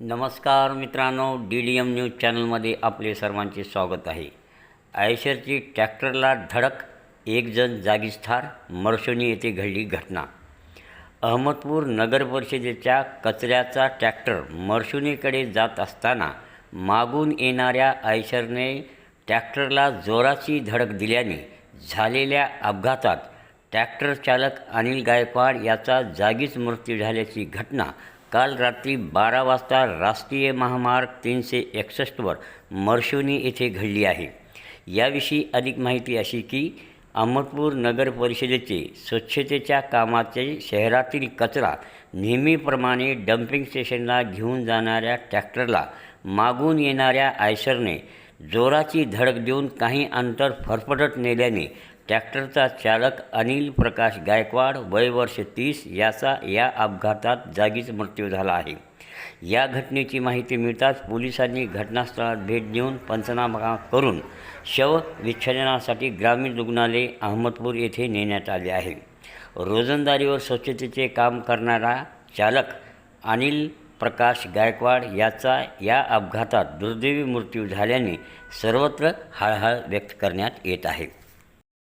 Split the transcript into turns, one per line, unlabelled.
नमस्कार मित्रांनो D D M news चॅनलमध्ये आपले सर्वांचे स्वागत आहे. आयशरची ट्रॅक्टरला धडक एक जण जागीच ठार मरशोनी येथे घडली घटना. अहमदपूर नगर परिषदेच्या कचऱ्याचा ट्रॅक्टर मरशुनीकडे जात असताना मागून येणाऱ्या आयशरने ट्रॅक्टरला जोराची धडक दिल्याने झालेल्या अपघातात ट्रॅक्टर चालक अनिल गायकवाड याचा जागीच मृत्यू झाल्याची घटना काल रात्री बारा वाजता राष्ट्रीय महामार्ग तीनशे एकसष्टवर मर्शोनी येथे घडली आहे. याविषयी अधिक माहिती अशी की अहमदपूर नगर परिषदेचे स्वच्छतेच्या कामाचे शहरातील कचरा नेहमीप्रमाणे डम्पिंग स्टेशनला घेऊन जाणाऱ्या ट्रॅक्टरला मागून येणाऱ्या आयशरने जोराची धडक देऊन काही अंतर फरफटत नेल्याने ट्रॅक्टरचा चालक अनिल प्रकाश गायकवाड वय वर्ष तीस याचा या अपघातात जागीच मृत्यू झाला आहे. या घटनेची माहिती मिळताच पोलिसांनी घटनास्थळात भेट देऊन पंचनामा करून शव विच्छेदनासाठी ग्रामीण रुग्णालय अहमदपूर येथे नेण्यात आले आहे. रोजंदारीवर स्वच्छतेचे काम करणारा चालक अनिल प्रकाश गायकवाड याचा या अपघातात दुर्दैवी मृत्यू झाल्याने सर्वत्र हळहळ व्यक्त करण्यात येत आहे.